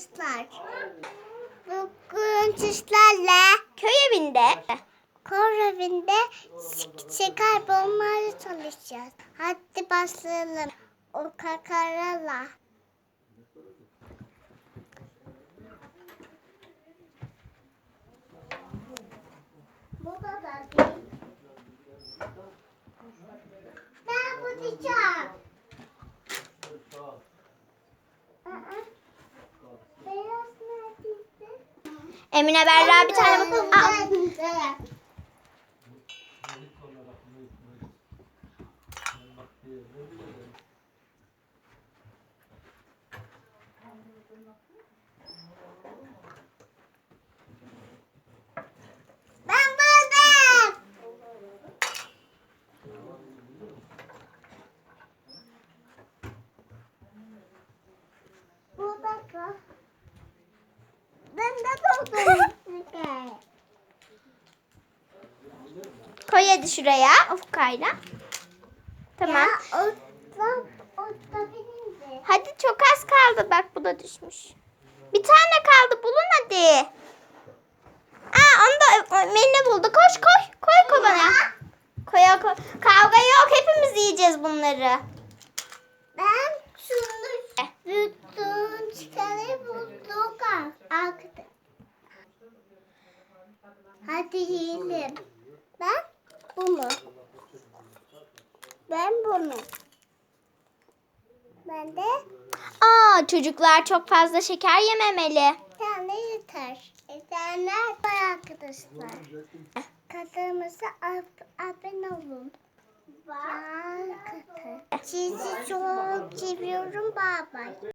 arkadaşlar. Bugün sizlerle Köy evinde. kor evinde şeker bulmaya çalışacağız. Hadi başlayalım. O kakarala. Bu kadar değil. Ben bulacağım. Aa, Emine Berra bir tane bakalım. Aa, Aa. Ben buldum. Burada kal. Ben de buldum. Koy hadi şuraya ufkayla. Tamam. Ya, o da, o da benim de. Hadi çok az kaldı. Bak bu da düşmüş. Bir tane kaldı. Bulun hadi. Aa onu da Emine buldu. Koş koy. Koy kovana. Koy koy. Kavga yok. Hepimiz yiyeceğiz bunları. Ben şunu bütün Hadi yiyelim. Ben bunu. Ben bunu. Ben de Aa çocuklar çok fazla şeker yememeli. bir tane yeter. Bir tane var arkadaşlar. Kanalımıza ab- abone olun. Katı. Sizi çok seviyorum. Bye bye.